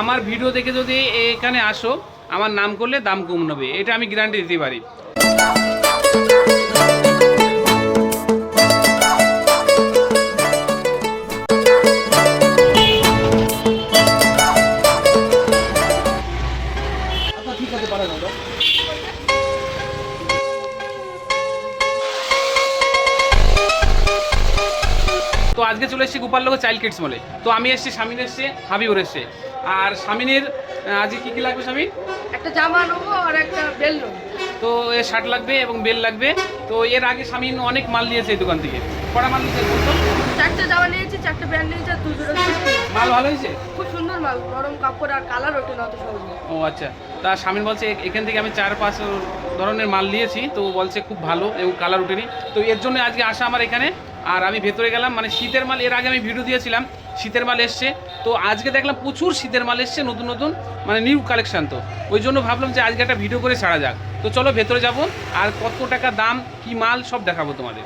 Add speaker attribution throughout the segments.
Speaker 1: আমার ভিডিও দেখে যদি এখানে আসো, আমার নাম করলে দাম কম নেবে। এটা আমি গ্যারান্টি দিতে পারি। আজকে চলে এসেছি গোপালনগর চাইল্ড কিডস মলে। তো আমি এসেছি স্বামীন এসছে হাবিবুর এসছে। আর স্বামীনের আহ, আজকে কী কী লাগবে স্বামী
Speaker 2: একটা জামা নেব আর একটা বেল
Speaker 1: তো এর শার্ট লাগবে এবং বেল লাগবে। তো এর আগে স্বামীন অনেক মাল নিয়েছে এই দোকান থেকে। কটা মাল নিয়েছে বলতো?
Speaker 2: চারটে জামা নিয়েছি চারটে প্যান্ট নিয়েছি আর জোড়া
Speaker 1: মাল ভালো হয়েছে?
Speaker 2: খুব সুন্দর মাল নরম কাপড় আর কালার ওঠে না অত সহজে।
Speaker 1: ও আচ্ছা। তা স্বামীন বলছে এখান থেকে আমি চার পাঁচ ধরনের মাল নিয়েছি। তো বলছে খুব ভালো এবং কালার উঠেনি তো এর জন্য আজকে আসা আমার এখানে। আর আমি ভেতরে গেলাম মানে শীতের মাল, এর আগে আমি ভিডিও দিয়েছিলাম, শীতের মাল এসছে। তো আজকে দেখলাম প্রচুর শীতের মাল এসছে, নতুন নতুন মানে নিউ কালেকশন তো। ওই জন্য ভাবলাম যে আজকে একটা ভিডিও করে ছাড়া যাক। তো চলো ভেতরে যাব, আর কত টাকা দাম, কি মাল, সব দেখাবো তোমাদের।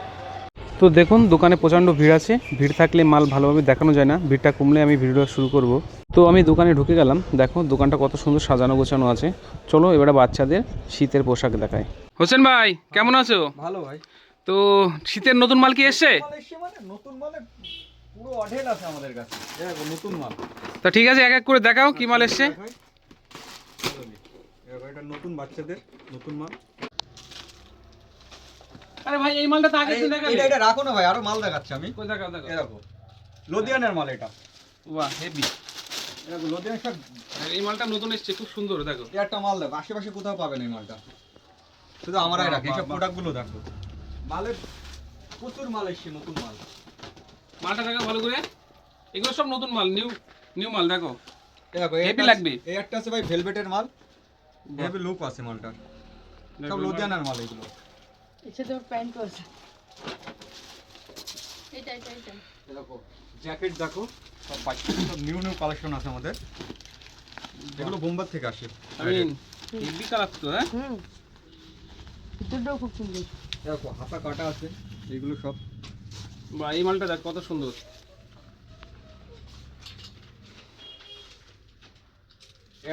Speaker 1: তো দেখুন, দোকানে প্রচণ্ড ভিড় আছে। ভিড় থাকলে মাল ভালোভাবে দেখানো যায় না। ভিড়টা কমলে আমি ভিডিওটা শুরু করব। তো আমি দোকানে ঢুকে গেলাম। দেখো, দোকানটা কত সুন্দর সাজানো গোছানো আছে। চলো এবারে বাচ্চাদের শীতের পোশাক দেখায় হোসেন ভাই, কেমন আছো?
Speaker 3: ভালো ভাই।
Speaker 1: তো শীতের নতুন মাল কি এসছে?
Speaker 3: মানে নতুন মালে পুরো অঢেল আছে আমাদের কাছে। নতুন মাল।
Speaker 1: তা ঠিক আছে এক এক করে দেখাও কি মাল এসছে।
Speaker 3: এটা নতুন বাচ্চাদের নতুন মাল।
Speaker 1: আরে ভাই এই মালটা তো আগে
Speaker 3: আরে, এটা এটা রাখো না ভাই আরও মাল দেখাচ্ছি আমি।
Speaker 1: কই দেখাও দেখাও।
Speaker 3: এ দেখো লুধিয়ানার মাল এটা।
Speaker 1: বাহ হেভি।
Speaker 3: সব
Speaker 1: এই মালটা নতুন এসছে খুব সুন্দর দেখো।
Speaker 3: একটা মাল দেখো আশেপাশে কোথাও পাবেন এই মালটা। শুধু আমরাই রাখি এইসব প্রোডাক্টগুলো দেখো। মালের প্রচুর মাল এসছে নতুন মাল।
Speaker 1: মালটা দেখো ভালো করে? এগুলো সব নতুন মাল নিউ নিউ মাল দেখো।
Speaker 3: দেখো একটা-
Speaker 1: লাগবে।
Speaker 3: এই একটা আছে ভাই ভেলভেটের মাল। হেভি লুক আছে মালটা। সব লুধিয়ানার মাল এগুলো।
Speaker 2: এসে তোর প্যান্টও আছে এটা এটা এটা
Speaker 3: দেখো জ্যাকেট দেখো সব বাচ্চা সব নিউ নিউ কালেকশন আছে আমাদের। এগুলো বোম্বার থেকে আসে।
Speaker 1: হেভি কালার তো হ্যাঁ?
Speaker 2: হুম। ভিতরটাও খুব সুন্দর।
Speaker 3: দেখো হাতা কাটা আছে এগুলো সব।
Speaker 1: বা এই মালটা দেখ কত সুন্দর।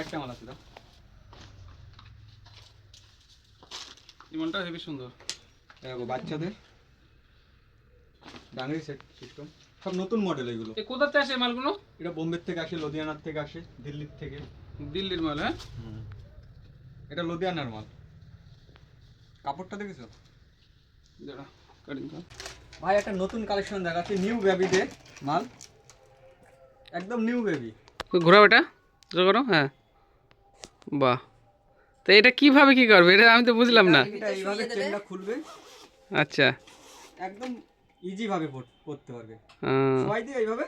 Speaker 3: একটা মাল আছে দেখো
Speaker 1: এই মালটা হেভি সুন্দর।
Speaker 3: দেখো বাচ্চাদের ডাঙ্গরি সেট সিস্টেম সব নতুন মডেল এগুলো।
Speaker 1: কোথাতে আসে মালগুলো?
Speaker 3: এটা বোম্বের থেকে আসে লুধিয়ানার থেকে আসে দিল্লির থেকে।
Speaker 1: দিল্লির মাল হ্যাঁ?
Speaker 3: এটা লুধিয়ানার মাল। কাপড়টা দেখেছ? ভাই একটা নতুন কালেকশন দেখাচ্ছি নিউ বেবিদের মাল। একদম নিউ বেবি
Speaker 1: ঘোরাও এটা জোর করো হ্যাঁ। বাহ। তো এটা কীভাবে কি করবে? এটা আমি তো বুঝলাম না।
Speaker 3: এটা এইভাবে চেনটা খুলবে।
Speaker 1: আচ্ছা।
Speaker 3: একদম ইজি ভাবে পর- পারবে।
Speaker 1: আহ,
Speaker 3: সবাই দিয়ে এইভাবে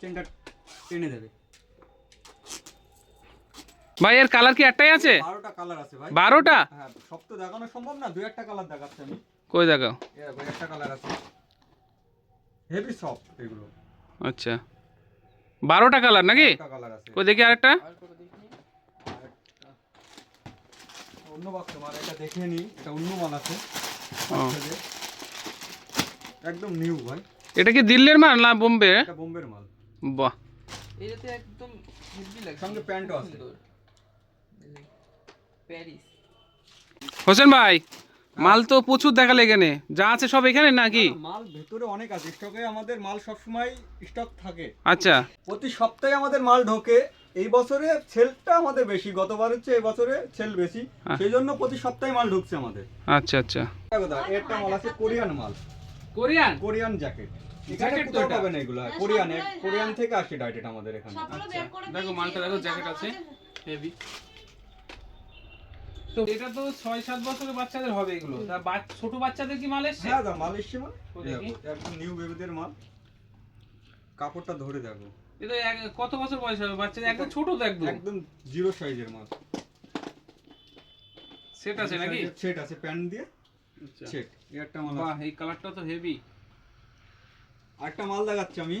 Speaker 3: চেনটা টেনে দেবে।
Speaker 1: ভাই এর কালার কি একটাই আছে?
Speaker 3: বারোটা কালার আছে ভাই।
Speaker 1: বারোটা?
Speaker 3: হ্যাঁ সব তো দেখানো সম্ভব না দু একটা কালার দেখাচ্ছি আমি।
Speaker 1: কই দেখাও?
Speaker 3: এই দেখো, একটা কালার আছে। হেভি সফট এগুলো।
Speaker 1: আচ্ছা। বারোটা কালার নাকি?
Speaker 3: একটা কালার আছে।
Speaker 1: কই দেখি আরেকটা।
Speaker 3: অন্য বাক্স মাল এটা দেখে নি। এটা অন্য মাল আছে।
Speaker 1: ও।
Speaker 3: বাচ্চাদের। একদম নিউ ভাই।
Speaker 1: এটা কি দিল্লির মাল না বোম্বে?
Speaker 3: এটা বোম্বের মাল।
Speaker 1: বাহ।
Speaker 4: এটাতে একদম হেভি লাগে
Speaker 3: সঙ্গে প্যান্টও আছে।
Speaker 4: প্যারিস
Speaker 1: হোসেন ভাই মাল তো প্রচুর দেখালে এখানে। যা আছে সব এখানে নাকি?
Speaker 3: মাল ভেতরে অনেক আছে। স্টকে আমাদের মাল সবসময় স্টক থাকে।
Speaker 1: আচ্ছা।
Speaker 3: প্রতি সপ্তাহে আমাদের মাল ঢোকে। এই বছরে সেলটা আমাদের বেশি। গতবার হচ্ছে এই বছরে সেল বেশি।
Speaker 1: হ্যাঁ।
Speaker 3: সেই জন্য প্রতি সপ্তাহে মাল ঢুকছে আমাদের।
Speaker 1: আচ্ছা আচ্ছা।
Speaker 3: একটা মাল আছে কোরিয়ান মাল।
Speaker 1: Korean?
Speaker 3: Korean jacket Korean Korean থেকে আসে ডাইরেক্ট আমাদের এখানে।
Speaker 1: আচ্ছা। দেখো মালটা দেখো জ্যাকেট আছে। হেভি তো এটা তো ছয় সাত বছরের বাচ্চাদের হবে এগুলো। তা ছোট বাচ্চাদের কি মাল এসছে?
Speaker 3: হ্যাঁ মাল এসছে মাল একদম নিউ বেবিদের মাল। কাপড়টা ধরে দেখো।
Speaker 1: এটা কত বছর বয়স হবে? বাচ্চাদের একদম ছোট তো একদম।
Speaker 3: একদম জিরো সাইজের মাল।
Speaker 1: সেট আছে নাকি?
Speaker 3: সেট আছে প্যান্ট দিয়ে
Speaker 1: আচ্ছা।
Speaker 3: সেট। একটা মাল
Speaker 1: বাহ এই কালারটা তো হেভি
Speaker 3: আরেকটা মাল দেখাচ্ছি আমি।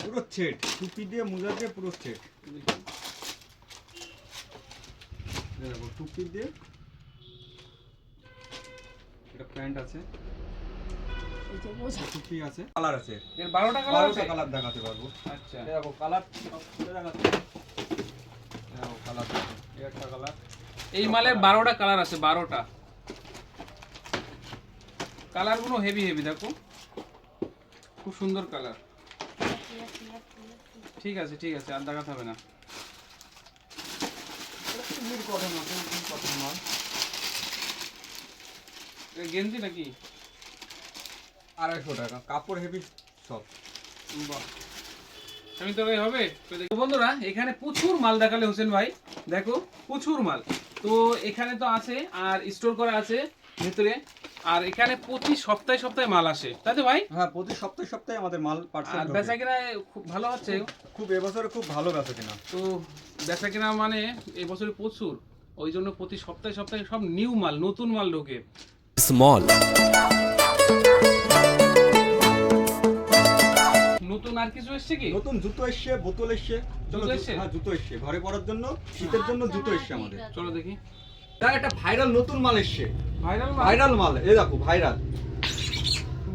Speaker 3: পুরো সেট টুপি দিয়ে মোজা দিয়ে পুরো সেট। দেখো টুপি দিয়ে এটা প্যান্ট আছে।
Speaker 2: এই যে মোজা।
Speaker 3: টুপি আছে। কালার আছে।
Speaker 1: এর বারোটা কালার
Speaker 3: বারোটা কালার দেখাতে পারব।
Speaker 1: আচ্ছা।
Speaker 3: দেখো কালার খুলে দেখাচ্ছি। একটা কালার।
Speaker 1: এই মালের বারোটা কালার আছে বারোটা। কালারগুলো হেভি হেভি দেখো। খুব সুন্দর কালার। ঠিক আছে ঠিক আছে আর দেখাতে হবে না।
Speaker 3: মির কথা না কটন কথা
Speaker 1: এটা গেঞ্জি নাকি?
Speaker 3: আড়াইশো টাকা কাপড় হেভি সব
Speaker 1: বাহ। আমি তো ভাই হবে। তো দেখো বন্ধুরা এখানে প্রচুর মাল দেখালে হোসেন ভাই। দেখো প্রচুর মাল। তো এখানে তো আছে আর স্টোর করা আছে ভেতরে। আর এখানে প্রতি সপ্তাহে সপ্তাহে মাল আসে। তাই তো ভাই?
Speaker 3: হ্যাঁ প্রতি সপ্তাহে সপ্তাহে আমাদের মাল পার্সেল
Speaker 1: আর বেচা কিনা খুব ভালো হচ্ছে?
Speaker 3: খুব এবছরে খুব ভালো বেচা কিনা।
Speaker 1: তো বেচা কিনা মানে এবছরে প্রচুর। ওই জন্য প্রতি সপ্তাহে সপ্তাহে সব নিউ মাল নতুন মাল ঢোকে।
Speaker 5: Small
Speaker 1: নতুন আর কিছু এসছে কি?
Speaker 3: নতুন জুতো এসছে বোতল এসছে। চলো
Speaker 1: জুতো এসছে?
Speaker 3: হ্যাঁ জুতো এসছে। ঘরে পরার জন্য শীতের জন্য জুতো এসছে আমাদের।
Speaker 1: চলো দেখি।
Speaker 3: তার একটা ভাইরাল নতুন মাল এসছে।
Speaker 1: ভাইরাল মাল?
Speaker 3: ভাইরাল মাল এই দেখো ভাইরাল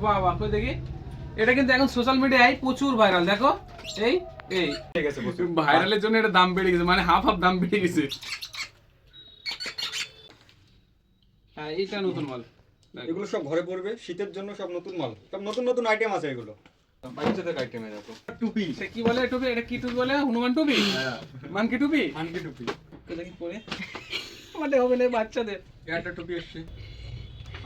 Speaker 1: বাহ বাহ কই দেখি? এটা কিন্তু এখন সোশ্যাল মিডিয়ায় প্রচুর ভাইরাল দেখো। এই এই। ভাইরালের জন্য এটা দাম বেড়ে গেছে মানে হাফ হাফ দাম বেড়ে গেছে। হ্যাঁ এইটা নতুন মাল।
Speaker 3: এগুলো সব ঘরে পড়বে শীতের জন্য সব নতুন মাল। সব নতুন নতুন আইটেম আছে এগুলো। বাচ্চাদের আইটেমে দেখো। টুপি।
Speaker 1: সে কি বলে টুপি? এটা কি টুপি বলে? হনুমান টুপি? মানকি টুপি?
Speaker 3: মানকি টুপি।
Speaker 1: দেখি পরে। মানে হবে না বাচ্চাদের।
Speaker 3: একটা টুপি এসছে।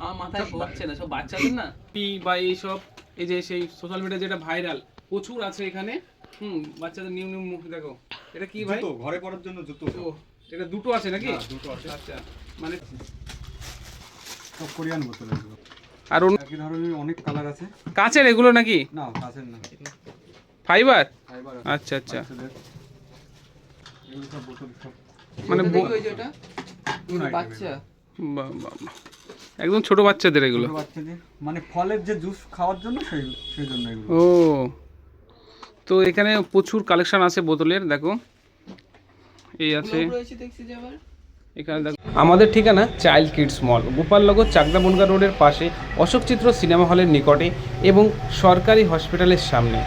Speaker 1: আমার মাথায় হচ্ছে না সব বাচ্চাদের না? পি বা এইসব এই যে সেই সোশ্যাল মিডিয়া যেটা ভাইরাল প্রচুর আছে এখানে। হুম বাচ্চাদের নিউ নিউ মুখ দেখো। এটা কি ভাই?
Speaker 3: ঘরে পরার জন্য জুতো।
Speaker 1: ও এটা দুটো আছে নাকি?
Speaker 3: হ্যাঁ, দুটো আছে।
Speaker 1: আচ্ছা মানে
Speaker 3: সব কোরিয়ান বোতল
Speaker 1: আর অন্য
Speaker 3: একই ধরনের অনেক কালার আছে।
Speaker 1: কাঁচের এগুলো নাকি?
Speaker 3: না কাছের না।
Speaker 1: ফাইবার
Speaker 3: ফাইবার
Speaker 1: আচ্ছা আচ্ছা।
Speaker 3: এগুলো সব বোতল সব
Speaker 1: মানে
Speaker 4: ওই যে
Speaker 3: item
Speaker 4: বাচ্চা?
Speaker 1: বাহ, বাহ, বাহ। একদম ছোট বাচ্চাদের এগুলো।
Speaker 3: বাচ্চাদের? মানে ফলের যে জুস খাওয়ার জন্য সেই সেই জন্য এগুলো।
Speaker 1: ও। তো এখানে প্রচুর কালেকশন আছে বোতলের দেখো। এই আছে। এখানে দেখো। আমাদের ঠিকানা child kids mall Gopalnagar Chakdah Bongaon রোডের পাশে অশোক চিত্র সিনেমা হলের নিকটে এবং সরকারি হসপিটালের সামনে।